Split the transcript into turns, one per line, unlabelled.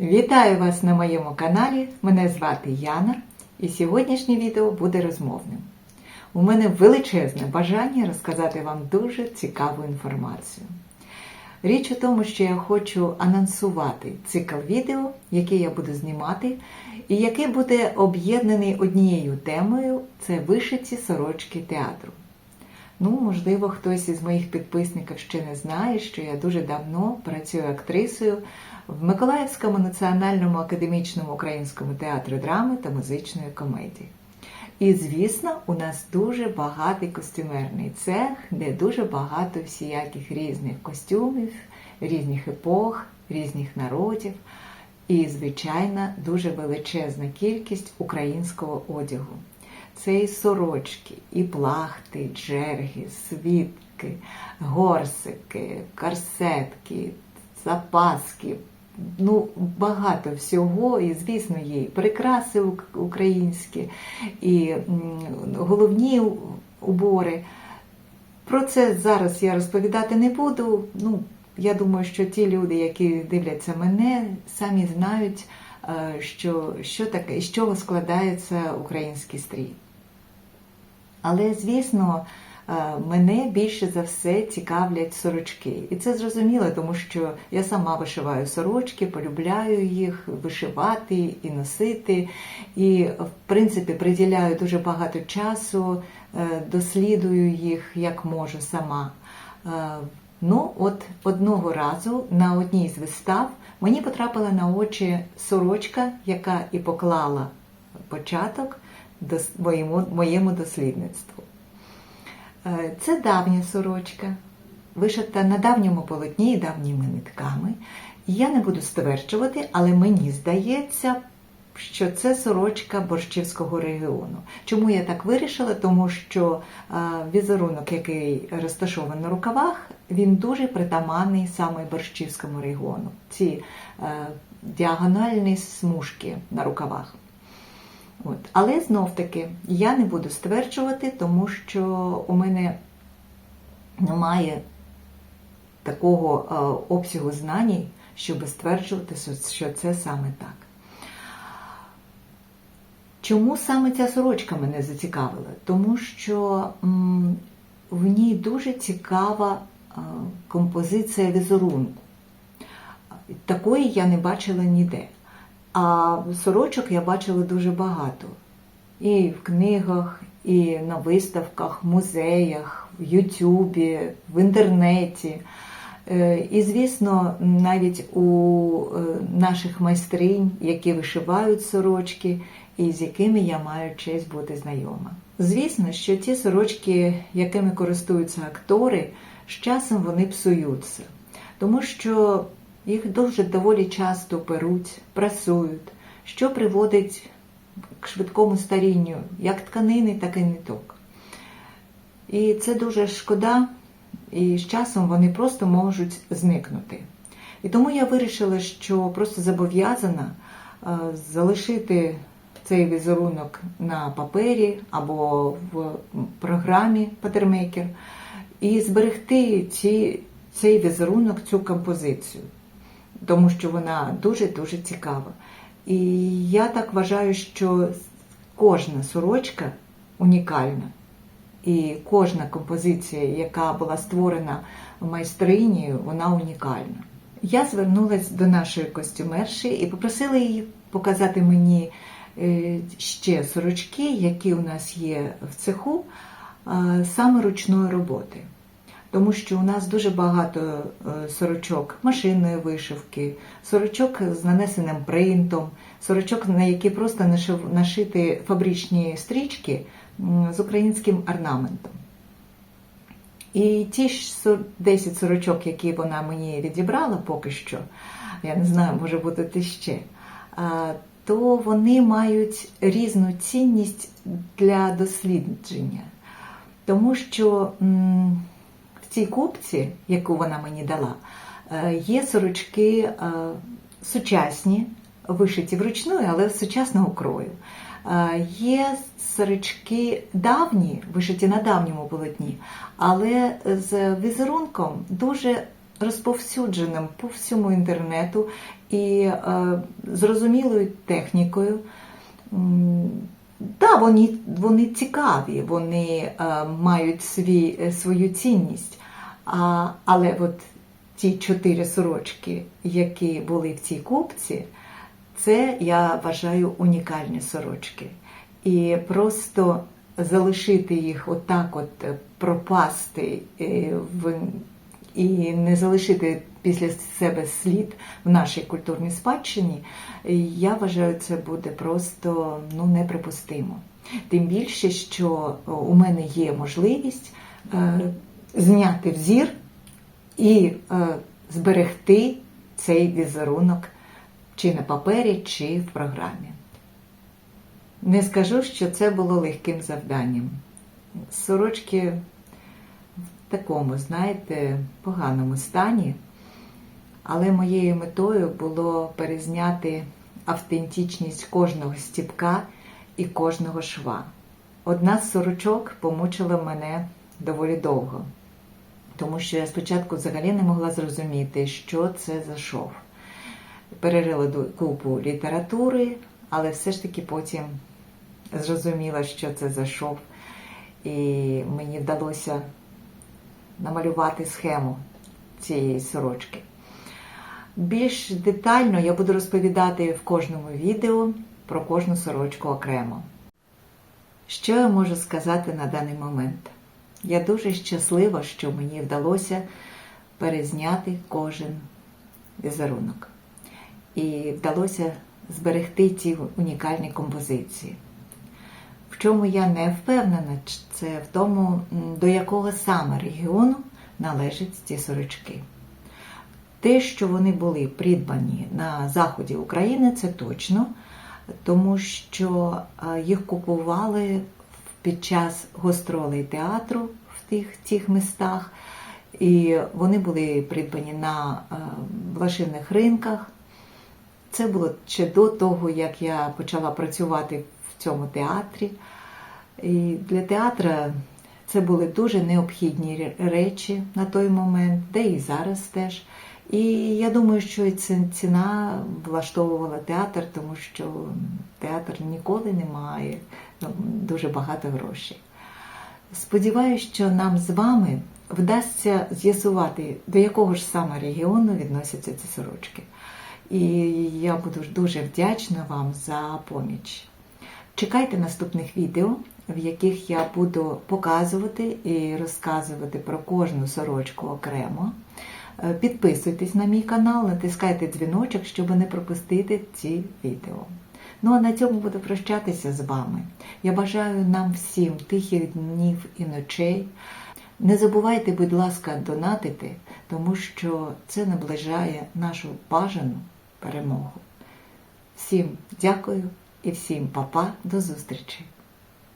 Вітаю вас на моєму каналі. Мене звати Яна, і сьогоднішнє відео буде розмовним. У мене величезне бажання розказати вам дуже цікаву інформацію. Річ у тому, що я хочу анонсувати цикл відео, який я буду знімати, і який буде об'єднаний однією темою це вишиті сорочки театру. Ну, можливо, хтось із моїх підписників ще не знає, що я дуже давно працюю актрисою в Миколаївському національному академічному українському театрі драми та музичної комедії. І, звісно, у нас дуже багатий костюмерний цех, де дуже багато всіяких різних костюмів, різних епох, різних народів. І, звичайно, дуже величезна кількість українського одягу. Це і сорочки, і плахти, джерги, світки, горсики, корсетки, запаски. Ну, багато всього, і, звісно, є і прикраси українські, і головні убори. Про це зараз я розповідати не буду. Ну, я думаю, що ті люди, які дивляться мене, самі знають, що, що таке, з чого складається український стрій. Але, звісно, мене більше за все цікавлять сорочки. І це зрозуміло, тому що я сама вишиваю сорочки, полюбляю їх вишивати і носити. І, в принципі, приділяю дуже багато часу, дослідую їх як можу сама. Ну, от одного разу на одній з вистав мені потрапила на очі сорочка, яка і поклала початок моєму, моєму дослідництву. Це давня сорочка, вишита на давньому полотні і давніми нитками. Я не буду стверджувати, але мені здається, що це сорочка борщівського регіону. Чому я так вирішила? Тому що візерунок, який розташований на рукавах, він дуже притаманний саме борщівському регіону. Ці діагональні смужки на рукавах. От. Але знов-таки я не буду стверджувати, тому що у мене немає такого обсягу знань, щоб стверджувати, що це саме так. Чому саме ця сорочка мене зацікавила? Тому що м, в ній дуже цікава а, композиція візерунку. Такої я не бачила ніде. А сорочок я бачила дуже багато. І в книгах, і на виставках, музеях, в Ютубі, в інтернеті. І, звісно, навіть у наших майстринь, які вишивають сорочки, і з якими я маю честь бути знайома. Звісно, що ті сорочки, якими користуються актори, з часом вони псуються, тому що їх дуже доволі часто перуть, прасують, що приводить к швидкому старінню як тканини, так і ниток. І це дуже шкода, і з часом вони просто можуть зникнути. І тому я вирішила, що просто зобов'язана залишити цей візерунок на папері або в програмі Patternmaker і зберегти ці, цей візерунок, цю композицію, тому що вона дуже-дуже цікава. І я так вважаю, що кожна сорочка унікальна. І кожна композиція, яка була створена майстринією, вона унікальна. Я звернулася до нашої костюмерші і попросила її показати мені ще сорочки, які у нас є в цеху, саме ручної роботи. Тому що у нас дуже багато сорочок машинної вишивки, сорочок з нанесеним принтом, сорочок, на які просто нашити фабричні стрічки з українським орнаментом. І ті ж 10 сорочок, які вона мені відібрала поки що, я не знаю, може бути ще, то вони мають різну цінність для дослідження. Тому що цій купці, яку вона мені дала, є сорочки сучасні, вишиті вручну, але сучасного крою. Є сорочки давні, вишиті на давньому полотні, але з візерунком дуже розповсюдженим по всьому інтернету і е, зрозумілою технікою. М, Да, вони, вони цікаві, вони е, мають свій, е, свою цінність. А, але от ті чотири сорочки, які були в цій купці, це я вважаю унікальні сорочки. І просто залишити їх отак, от е, пропасти е, в, і не залишити після себе слід в нашій культурній спадщині, е, я вважаю, це буде просто ну, неприпустимо. Тим більше, що у мене є можливість е, зняти взір і е, зберегти цей візерунок чи на папері, чи в програмі. Не скажу, що це було легким завданням. Сорочки в такому, знаєте, поганому стані, але моєю метою було перезняти автентичність кожного стіпка і кожного шва. Одна з сорочок помучила мене доволі довго, тому що я спочатку взагалі не могла зрозуміти, що це за шов. Перерила купу літератури, але все ж таки потім зрозуміла, що це за шов, і мені вдалося намалювати схему цієї сорочки. Більш детально я буду розповідати в кожному відео про кожну сорочку окремо. Що я можу сказати на даний момент? Я дуже щаслива, що мені вдалося перезняти кожен візерунок. І вдалося зберегти ці унікальні композиції. В чому я не впевнена, це в тому, до якого саме регіону належать ці сорочки. Те, що вони були придбані на заході України, це точно, тому що е, їх купували під час гастролей театру в тих, тих містах, і вони були придбані на е, блошиних ринках. Це було ще до того, як я почала працювати в цьому театрі. І для театра це були дуже необхідні речі на той момент, де і зараз теж. І я думаю, що ціна влаштовувала театр, тому що театр ніколи не має дуже багато грошей. Сподіваюсь, що нам з вами вдасться з'ясувати, до якого ж саме регіону відносяться ці сорочки. І я буду дуже вдячна вам за поміч. Чекайте наступних відео, в яких я буду показувати і розказувати про кожну сорочку окремо. Е, Підписуйтесь на мій канал, натискайте дзвіночок, щоб не пропустити ці відео. Ну а на цьому буду прощатися з вами. Я бажаю нам всім тихих днів і ночей. Не забувайте, будь ласка, донатити, тому що це наближає нашу бажану перемогу. Всім дякую і всім па-па, до зустрічі!